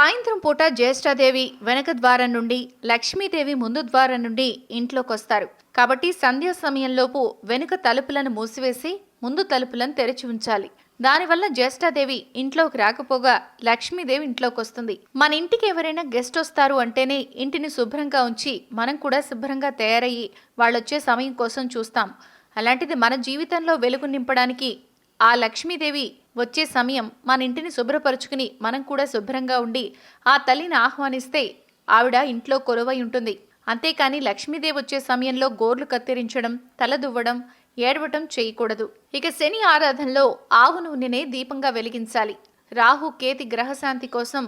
సాయంత్రం పూట జ్యేష్ఠాదేవి వెనక ద్వారం నుండి లక్ష్మీదేవి ముందు ద్వారం నుండి ఇంట్లోకొస్తారు. కాబట్టి సంధ్యా సమయంలోపు వెనుక తలుపులను మూసివేసి ముందు తలుపులను తెరిచి ఉంచాలి. దానివల్ల జ్యేష్ఠాదేవి ఇంట్లోకి రాకపోగా లక్ష్మీదేవి ఇంట్లోకి వస్తుంది మన ఇంటికి ఎవరైనా గెస్ట్ వస్తారు అంటేనే ఇంటిని శుభ్రంగా ఉంచి మనం కూడా శుభ్రంగా తయారయ్యి వాళ్ళొచ్చే సమయం కోసం చూస్తాం. అలాంటిది మన జీవితంలో వెలుగు నింపడానికి ఆ లక్ష్మీదేవి వచ్చే సమయం మన ఇంటిని శుభ్రపరుచుకుని మనం కూడా శుభ్రంగా ఉండి ఆ తల్లిని ఆహ్వానిస్తే ఆవిడ ఇంట్లో కొలువై ఉంటుంది. అంతేకాని లక్ష్మీదేవి వచ్చే సమయంలో గోర్లు కత్తిరించడం తల దువ్వడం ఏడవటం చేయకూడదు. ఇక శని ఆరాధనలో ఆవు నూనెనే దీపంగా వెలిగించాలి. రాహు కేతి గ్రహశాంతి కోసం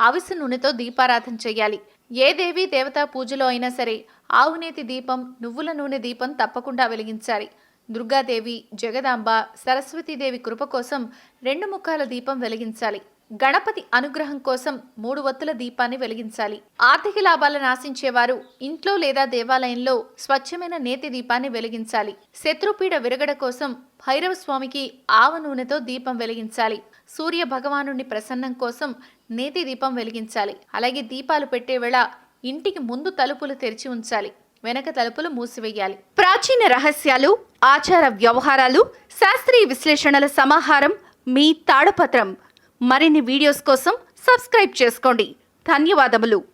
అవిసె నూనెతో దీపారాధన చేయాలి. ఏ దేవి దేవతా పూజలో అయినా సరే ఆవునేతి దీపం నువ్వుల నూనె దీపం తప్పకుండా వెలిగించాలి. దుర్గాదేవి జగదాంబ సరస్వతీదేవి కృప కోసం రెండు ముఖాల దీపం వెలిగించాలి. గణపతి అనుగ్రహం కోసం మూడు వత్తుల దీపాన్ని వెలిగించాలి. ఆర్థిక లాభాలను ఆశించేవారు ఇంట్లో లేదా దేవాలయంలో స్వచ్ఛమైన నేతి దీపాన్ని వెలిగించాలి. శత్రుపీడ విరగడ కోసం భైరవ స్వామికి ఆవ నూనెతో దీపం వెలిగించాలి. సూర్య భగవానుని ప్రసన్నం కోసం నేతి దీపం వెలిగించాలి. అలాగే దీపాలు పెట్టే వేళ ఇంటికి ముందు తలుపులు తెరిచి ఉంచాలి. వెనక తలుపులు మూసివేయాలి. ప్రాచీన రహస్యాలు ఆచార వ్యవహారాలు శాస్త్రీయ విశ్లేషణల సమాహారం మీ తాడపత్రం మరిన్ని వీడియోస్ కోసం సబ్స్క్రైబ్ చేసుకోండి. ధన్యవాదములు.